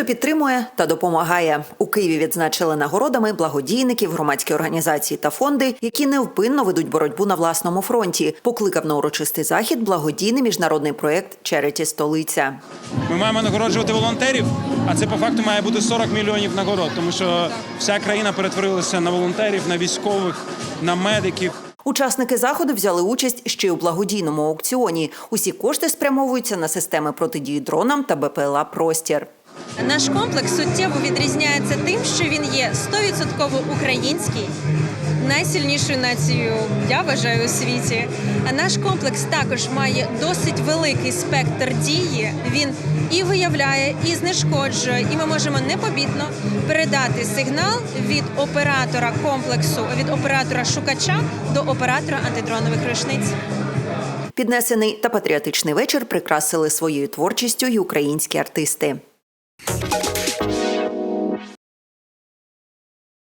хто підтримує та допомагає. У Києві відзначили нагородами благодійників, громадські організації та фонди, які невпинно ведуть боротьбу на власному фронті. Покликав на урочистий захід благодійний міжнародний проєкт Череті столиця. Ми маємо нагороджувати волонтерів, а це по факту має бути 40 мільйонів нагород, тому що вся країна перетворилася на волонтерів, на військових, на медиків. Учасники заходу взяли участь ще й у благодійному аукціоні. Усі кошти спрямовуються на системи протидії дронам та БПЛА Простір. Наш комплекс суттєво відрізняється тим, що він є 100% український, найсильнішою нацією, я вважаю, у світі. А наш комплекс також має досить великий спектр дії. Він і виявляє, і знешкоджує, і ми можемо непомітно передати сигнал від оператора комплексу, від оператора шукача до оператора антидронових рушниць. Піднесений та патріотичний вечір прикрасили своєю творчістю й українські артисти.